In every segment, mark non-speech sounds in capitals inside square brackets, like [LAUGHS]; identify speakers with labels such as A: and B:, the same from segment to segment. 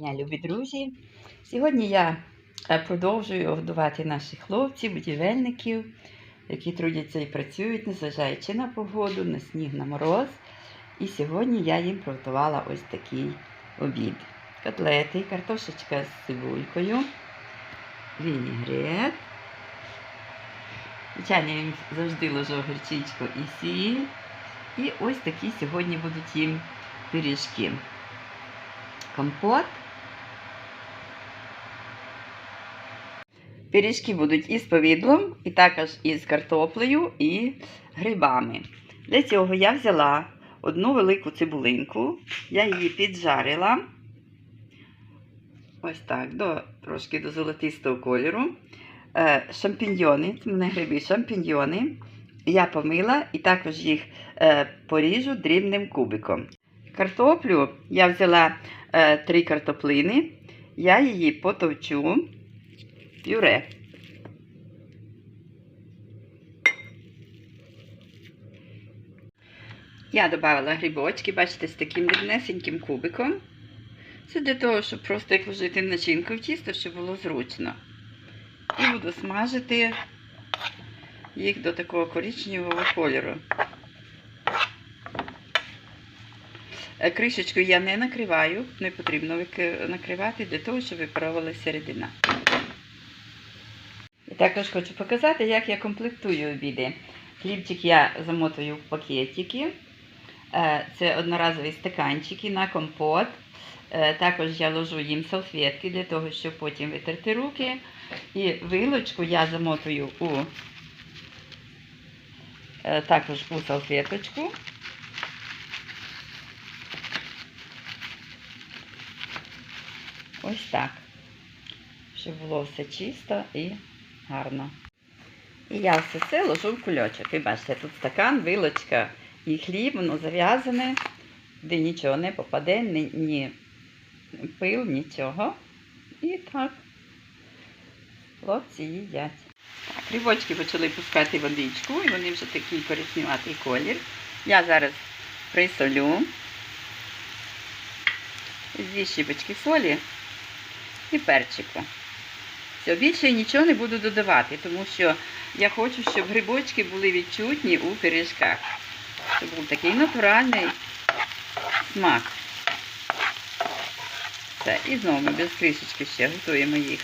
A: дня, любі друзі! Сьогодні я е, продовжую годувати наших хлопців, будівельників, які трудяться і працюють, незважаючи на погоду, на сніг, на мороз. І сьогодні я їм приготувала ось такий обід. Котлети, картошечка з цибулькою, вінігрет. Звичайно, їм завжди ложу горчичку і сіль. І ось такі сьогодні будуть їм пиріжки. Компот. Пиріжки будуть із повідлом, і також із картоплею і грибами. Для цього я взяла одну велику цибулинку, я її піджарила. Ось так, до, трошки до золотистого кольору. Е, шампіньйони, це мене гриби шампіньйони. Я помила і також їх е, поріжу дрібним кубиком. Картоплю я взяла е, три картоплини, я її потовчу пюре. Я додала грибочки, бачите, з таким дрібнесеньким кубиком. Це для того, щоб просто як вложити начинку в тісто, щоб було зручно. І буду смажити їх до такого коричневого кольору. Е, Кришечку я не накриваю, не потрібно накривати для того, щоб випаровувалася середина. Також хочу показати, як я комплектую обіди. Хлібчик я замотую в пакетики. Е, Це одноразові стаканчики на компот. Е, Також я ложу їм салфетки для того, щоб потім витерти руки. І вилочку я замотую у е, також у салфеточку. Ось так. Щоб було все чисто і гарно. І я все це ложу в кульочок. Ви бачите, тут стакан, вилочка і хліб, воно зав'язане, де нічого не попаде, ні, ні пил, нічого. І так хлопці їдять. Так, грибочки почали пускати водичку, і вони вже такий коричневатий колір. Я зараз присолю дві щіпочки солі і перчику. Все, більше нічого не буду додавати, тому що я хочу, щоб грибочки були відчутні у пиріжках. Щоб був такий натуральний смак. Все, і знову ми без кришечки ще готуємо їх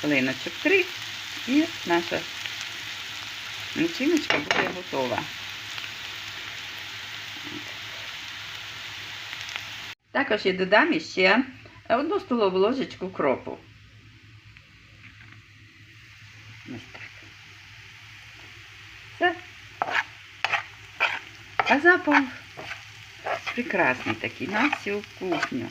A: хвилиночок три. І наша начиночка буде готова. Також я додам ще одну столову ложечку кропу. Ось так. Все. А запах прекрасний такий на всю кухню.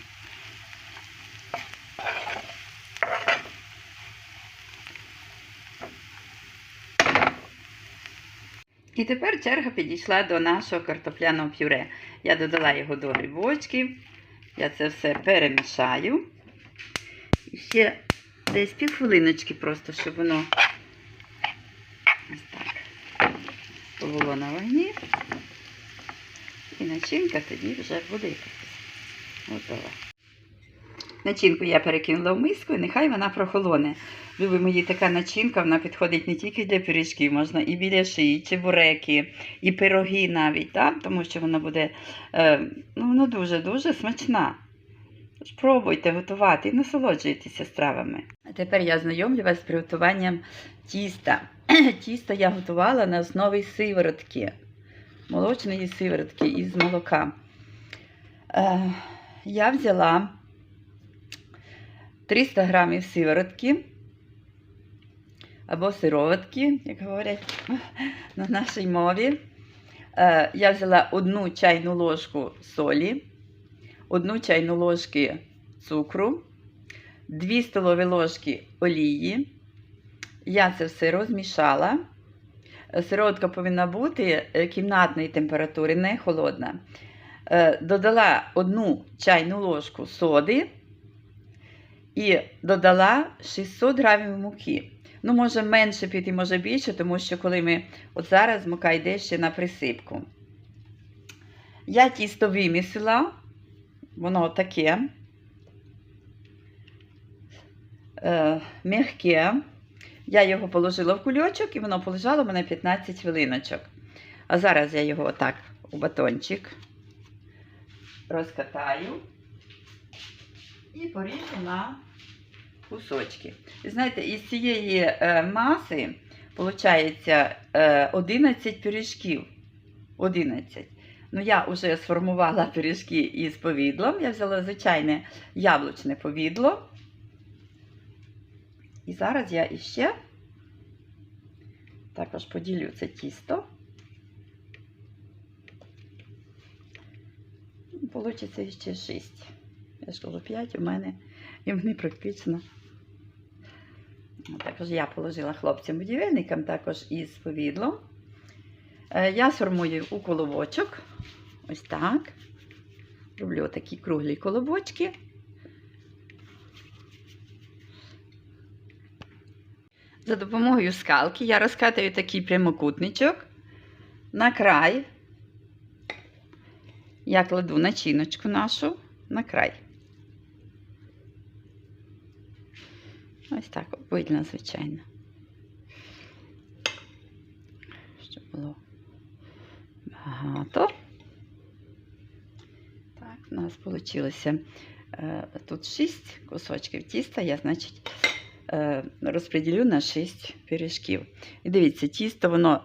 A: І тепер черга підійшла до нашого картопляного пюре. Я додала його до грибочків. Я це все перемішаю. І ще десь півхвилиночки просто, щоб воно ось так було на вогні. І начинка тоді вже буде готова. Начинку я перекинула в миску, і нехай вона прохолоне. Любі мої, така начинка, вона підходить не тільки для пиріжків, можна і біляші, і чебуреки, і пироги навіть, так? тому що вона буде е, ну, вона дуже-дуже смачна. Тож Пробуйте готувати і насолоджуйтеся стравами. А тепер я знайомлю вас з приготуванням тіста. [CLEARS THROAT] Тісто я готувала на основі сиворотки, молочної сиворотки із молока. Е, я взяла 300 грамів сиворотки або сироватки, як говорять [LAUGHS] на нашій мові. Е, Я взяла одну чайну ложку солі, одну чайну ложки цукру, 2 столові ложки олії. Я це все розмішала. Сироватка повинна бути е, кімнатної температури, не холодна. Е, Додала одну чайну ложку соди і додала 600 грамів муки. Ну, може менше піти, може більше, тому що коли ми от зараз мука йде ще на присипку. Я тісто вимісила, воно таке. е, м'яке. Я його положила в кульочок і воно полежало мене 15 хвилиночок. А зараз я його отак у батончик розкатаю і поріжу на кусочки. І знаєте, із цієї е, маси виходить е, 11 пиріжків. 11. Ну, я вже сформувала пиріжки із повідлом. Я взяла звичайне яблучне повідло. І зараз я іще також поділю це тісто. Получиться ще 6. Я ж кажу 5 у мене, і вони практично. Також я положила хлопцям-будівельникам також із повідлом. Е, Я сформую у колобочок. Ось так. Роблю такі круглі колобочки. За допомогою скалки я розкатую такий прямокутничок на край. Я кладу начиночку нашу на край. Ось так видно, звичайно. Щоб було багато. Так, у нас вийшло тут 6 кусочків тіста, я, значить, е, розподілю на 6 пиріжків. І дивіться, тісто, воно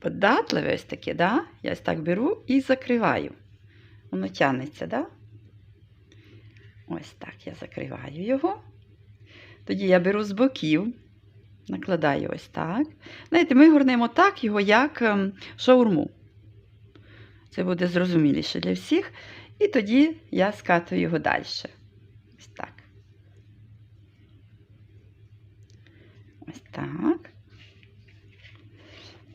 A: податливе ось таке, да? я ось так беру і закриваю. Воно тягнеться, да? Ось так я закриваю його. Тоді я беру з боків, накладаю ось так. Знаєте, ми горнемо так його, як ем, шаурму. Це буде зрозуміліше для всіх. І тоді я скатую його далі. Ось так. Ось так.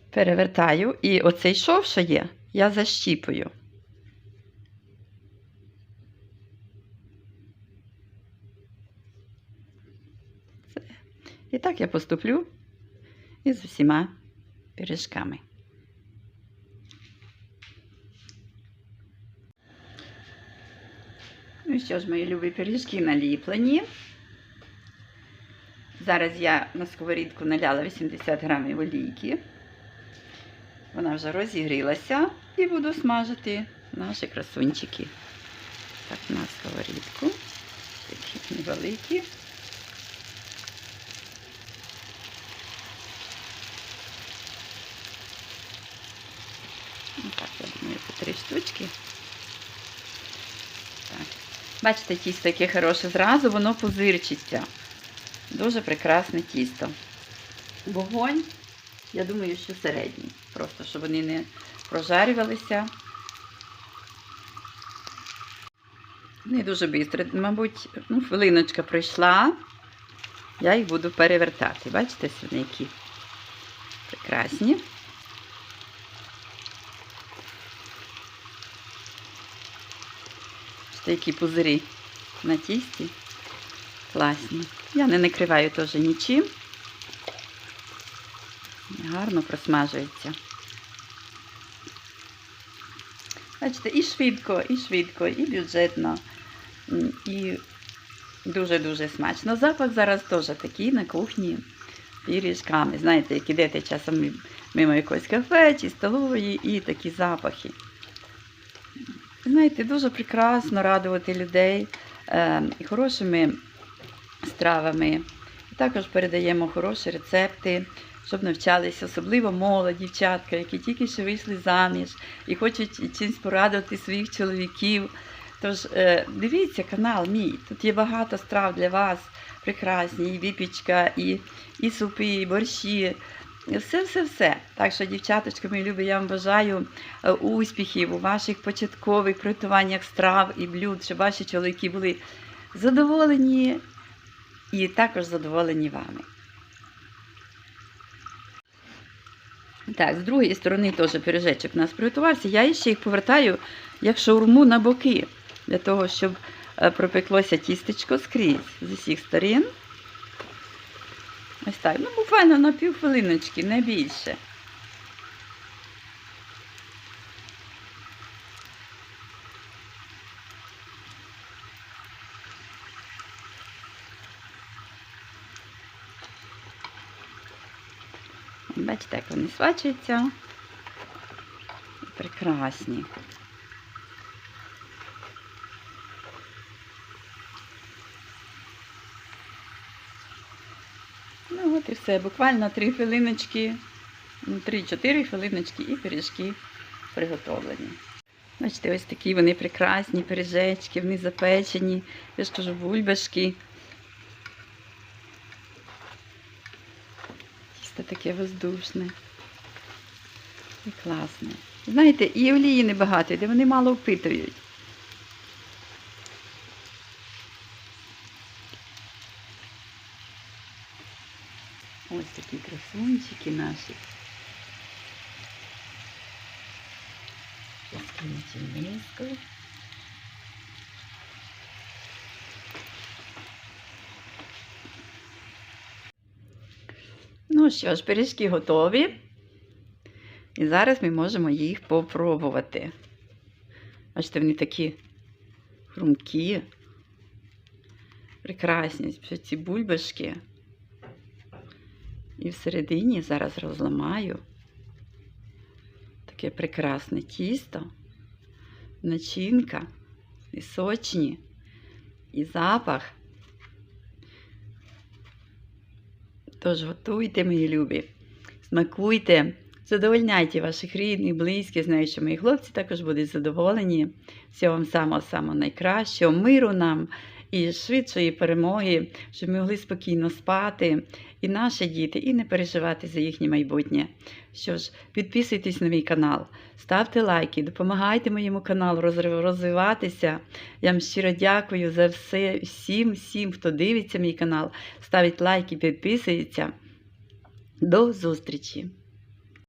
A: Перевертаю. І оцей шов, що є, я защіпую. І так я поступлю із усіма пиріжками. Ну що ж, мої любі пиріжки наліплені. Зараз я на сковорідку наляла 80 грамів олійки. Вона вже розігрілася і буду смажити наші красунчики. Так, на сковорідку. Такі невеликі. Ну, Так, я думаю, по три штучки. Так. Бачите, тісто яке хороше зразу, воно позирчиться. Дуже прекрасне тісто. Вогонь, я думаю, що середній. Просто, щоб вони не прожарювалися. Не дуже швидко. Мабуть, ну, хвилиночка пройшла. Я їх буду перевертати. Бачите, вони які прекрасні. Такі пузирі на тісті. Класні. Я не накриваю теж нічим. Гарно просмажується. Бачите, і швидко, і швидко, і бюджетно, і дуже-дуже смачно. Запах зараз теж такий на кухні пиріжками. Знаєте, як ідете часом мимо якогось кафе чи столової, і такі запахи. Знаєте, дуже прекрасно радувати людей е, хорошими стравами. Також передаємо хороші рецепти, щоб навчалися, особливо молоді дівчатка, які тільки що вийшли заміж і хочуть чимось порадувати своїх чоловіків. Тож е, дивіться канал мій. Тут є багато страв для вас, прекрасні, і випічка, і, і супи, і борщі. Все-все-все. Так що, дівчаточки, мої любі, я вам бажаю е, успіхів у ваших початкових приготуваннях страв і блюд, щоб ваші чоловіки були задоволені і також задоволені вами. Так, з другої сторони теж пиріжечок у нас приготувався. Я ще їх повертаю як шаурму на боки, для того, щоб е, пропеклося тістечко скрізь з усіх сторін. Ось так. Ну, буквально на півхвилиночки, не більше. Бачите, як вони свачуються. Прекрасні. Ну от і все. Буквально 3 хвилиночки, ну, 3-4 хвилиночки і пиріжки приготовлені. Бачите, ось такі вони прекрасні пиріжечки, вони запечені, я ж кажу, бульбашки. Тісто таке воздушне. І класне. Знаєте, і олії небагато, де вони мало впитують. Ось такі красунчики наші. Розкинуті в миску. Ну що ж, пиріжки готові. І зараз ми можемо їх попробувати. Бачите, вони такі хрумкі, прекрасні ці бульбашки. І всередині зараз розламаю таке прекрасне тісто, начинка, і сочні, і запах. Тож готуйте, мої любі, смакуйте, задовольняйте ваших рідних, близьких. Знаю, що мої хлопці також будуть задоволені. Всього вам самого-самого найкращого, миру нам і швидшої перемоги, щоб ми могли спокійно спати, і наші діти, і не переживати за їхнє майбутнє. Що ж, підписуйтесь на мій канал, ставте лайки, допомагайте моєму каналу розвиватися. Я вам щиро дякую за все, всім, всім, хто дивиться мій канал, ставить лайки, підписується. До зустрічі!